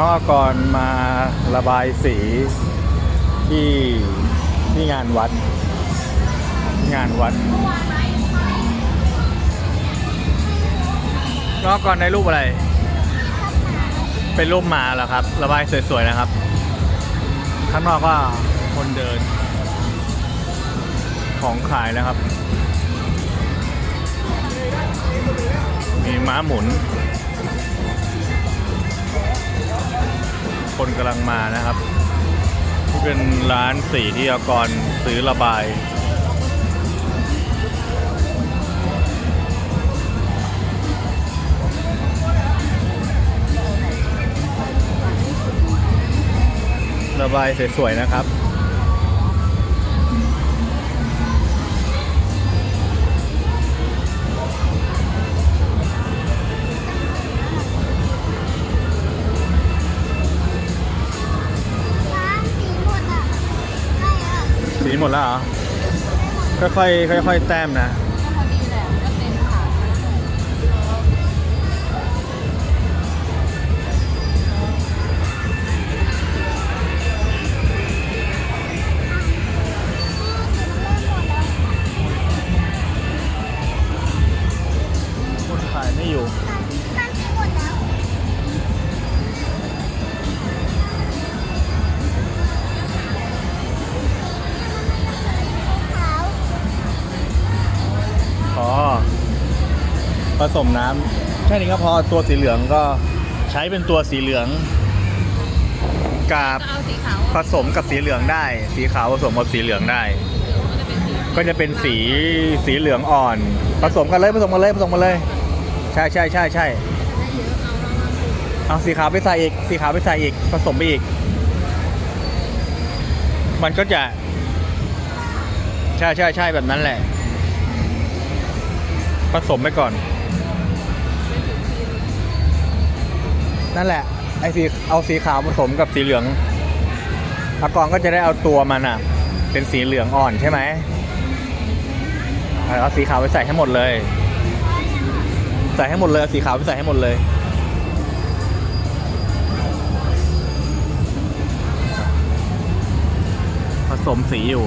น้องกรมาระบายสีที่ที่งานวัด งานวัด น้องกรในรูปอะไร เป็นรูปหมาเหรอครับ ระบายสวยๆนะครับ ข้างนอกก็คนเดิน ของขายนะครับ มีม้าหมุน คนกำลังมานะครับที่เป็นร้านสีที่อากรซื้อระบายระบายสวยๆนะครับ หมดแล้วเหรอค่อยๆค่อยๆแต้มนะ ผสมน้ำแค่นี้ก็พอตัวสีเหลืองก็ใช้เป็นตัวสีเหลืองกับเอาสีขาวผสมกับสีเหลืองได้ สีขาวผสมกับสีเหลืองได้ ก็จะเป็นสีสีเหลืองอ่อน ผสมกันเลยผสมกันเลยผสมกันเลย ใช่ใช่ใช่ใช่เอาสีขาวไปใส่อีกสีขาวไปใส่อีกผสมไปอีก มันก็จะใช่ใช่ใช่แบบนั้นแหละ ผสมไปก่อน นั่นแหละไอสีเอาสีขาวผสมกับสีเหลืองอากรก็จะได้เอาตัวมันอะ เป็นสีเหลืองอ่อนใช่ไหมเอาสีขาวไปใส่ให้หมดเลย ใส่ให้หมดเลยสีขาวไปใส่ให้หมดเลยผสมสีอยู่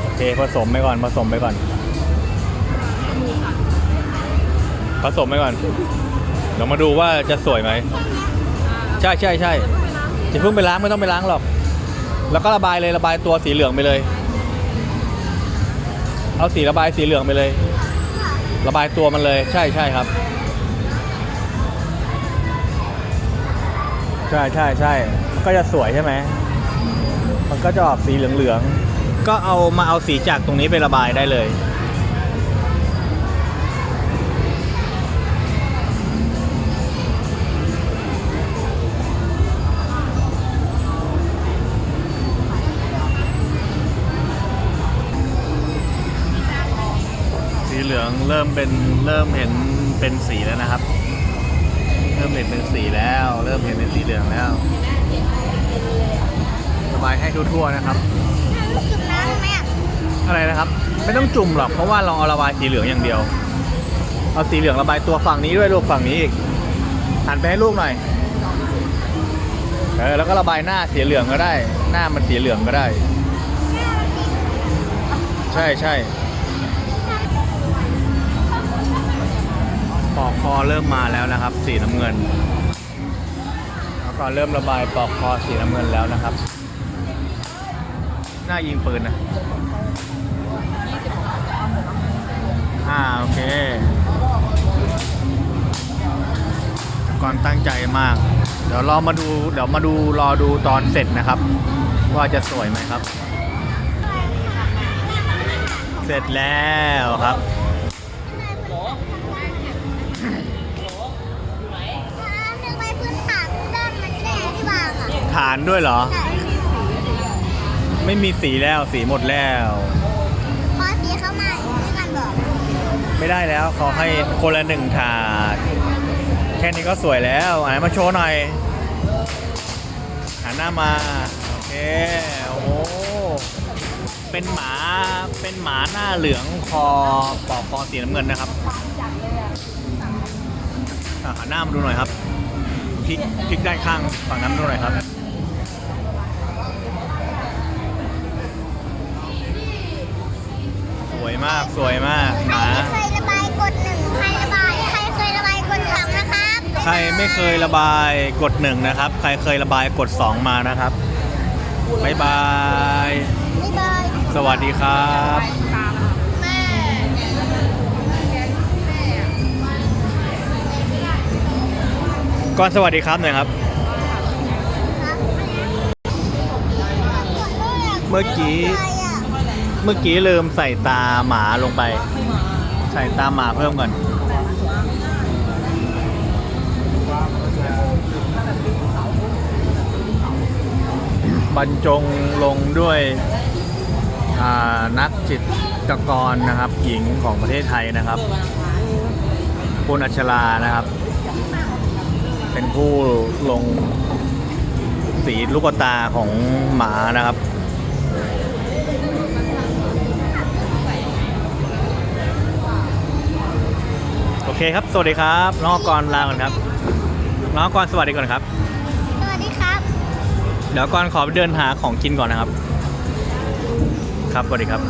โอเคผสมไปก่อนผสมไปก่อน ผสมไปก่อน เดี๋ยวมาดูว่าจะสวยไหม ใช่ใช่ใช่อย่าเพิ่งไปล้างไม่ต้องไปล้างหรอก แล้วก็ระบายเลยระบายตัวสีเหลืองไปเลย เอาสีระบายสีเหลืองไปเลย ระบายตัวมันเลย ใช่ใช่ครับ ใช่ใช่ใช่มันก็จะสวยใช่ไหม มันก็จะออกสีเหลืองๆ ก็เอามาเอาสีจากตรงนี้ไประบายได้เลย เหลืองเริ่มเป็นเริ่มเห็นเป็นสีแล้วนะครับ เริ่มเห็นเป็นสีแล้ว เริ่มเห็นเป็นสีเหลืองแล้วระบายให้ทั่วๆนะครับลูกจุ่มน้ำไหมอะอะไรนะครับ ไม่ต้องจุ่มหรอกเพราะว่าเราเอาระบายสีเหลืองอย่างเดียว เอาสีเหลืองระบายตัวฝั่งนี้ด้วยลูกฝั่งนี้อีกหันไปให้ลูกหน่อยเออแล้วก็ระบายหน้าสีเหลืองก็ได้ หน้ามันสีเหลืองก็ได้ ใช่ใช่ ปอกคอเริ่มมาแล้วนะครับ สีน้ำเงินแล้วก็เริ่มระบายปอกคอสีน้ำเงินแล้วนะครับน้ายิงปืนนะอ่าโอเคก่อนตั้งใจมาก เดี๋ยวรอมาดู เดี๋ยวมาดูรอดูตอนเสร็จนะครับ ว่าจะสวยไหมครับ เสร็จแล้วครับ ฐานด้วยเหรอแต่ไม่มีสีแล้วสีหมดแล้วพอสีเข้ามาด้วยกันบอกไม่ได้แล้วเขาให้คนละหนึ่งถาด แค่นี้ก็สวยแล้วอันไหนมาโชว์หน่อยหันหน้ามา โอเค โอ้โหเป็นหมาเป็นหมาหน้าเหลืองคอปอกคอสีน้ำเงินนะครับอะหันหน้ามาดูหน่อยครับพลิกพลิกด้านข้างฝั่งนั้นดูหน่อยครับ ส วยมากสวยมากหใครมาไม่เคยระบายกดหนึ่งใครระบายใครเคยระบายกดสองนะครับใครไม่เคยระบายกดหนึ่งนะครับ ใครเคยระบายกดสองมานะครับบ๊ายบาย บ๊ายบายสวัสดีครับแม่ก่อนสวัสดีครับหน่อยครับ ครับเมื่อกี้ ใครอะ เมื่อกี้ลืมใส่ตาหมาลงไป ใส่ตาหมาเพิ่มก่อน บรรจงลงด้วยนักจิตรกรนะครับ หญิงของประเทศไทยนะครับคุณอัชรานะครับ เป็นผู้ลงสีลูกตาของหมานะครับ โอเคครับ สวัสดีครับน้องกรลาก่อนครับน้องกรสวัสดีก่อนครับ สวัสดีครับ เดี๋ยวก่อนขอไปเดินหาของกินก่อนนะครับ ครับสวัสดีครับ